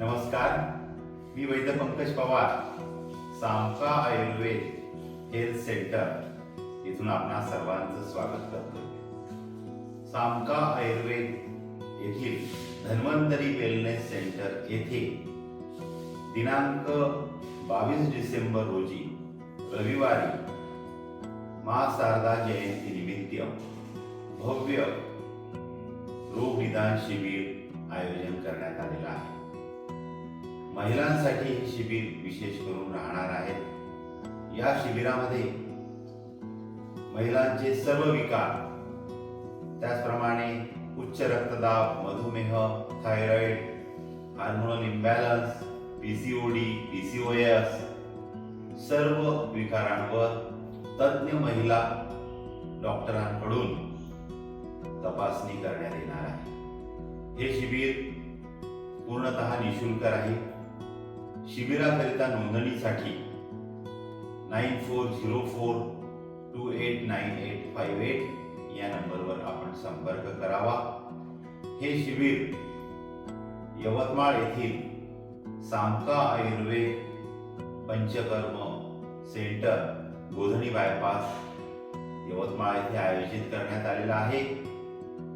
नमस्कार मी वैद्य पंकज पवार सामका आयुर्वेद हेल्थ सेंटर इथून आपणा सर्वांचं स्वागत करतो सामका आयुर्वेद येथील धन्वंतरी वेलनेस सेंटर येथे दिनांक बावीस डिसेंबर रोजी रविवारी मा शारदा जयंती निमित्त भव्य रोग निदान शिबिर आयोजन करण्यात आलेलं आहे. महिलांसाठी हे शिबिर विशेष करून राहणार आहे या शिबिरामध्ये महिलांचे सर्व विकार त्याचप्रमाणे उच्च रक्तदाब मधुमेह thyroid hormonal imbalance PCOD PCOS सर्व विकारांवर तज्ज्ञ महिला डॉक्टरांकडून तपासणी करण्यात येणार आहे. हे शिबिर पूर्णतः निशुल्क राहील. शिबिराकरिता नोंदणीसाठी nine four zero four two eight nine eight five eight या नंबरवर आपण संपर्क करावा. हे शिबिर यवतमाळ येथील सामका आयुर्वेद पंचकर्म सेंटर गोधनी बायपास यवतमाळ येथे आयोजित करण्यात आलेला आहे.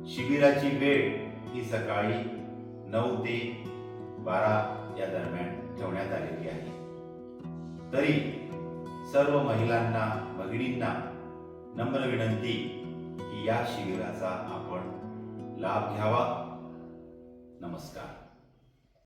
शिबिराची वेळ ही सकाळी नऊ ते बारा या दरम्यान ठेवण्यात आलेली आहे. तरी सर्व महिलांना भगिनींना नम्र विनंती की या शिबिराचा आपण लाभ घ्यावा. नमस्कार.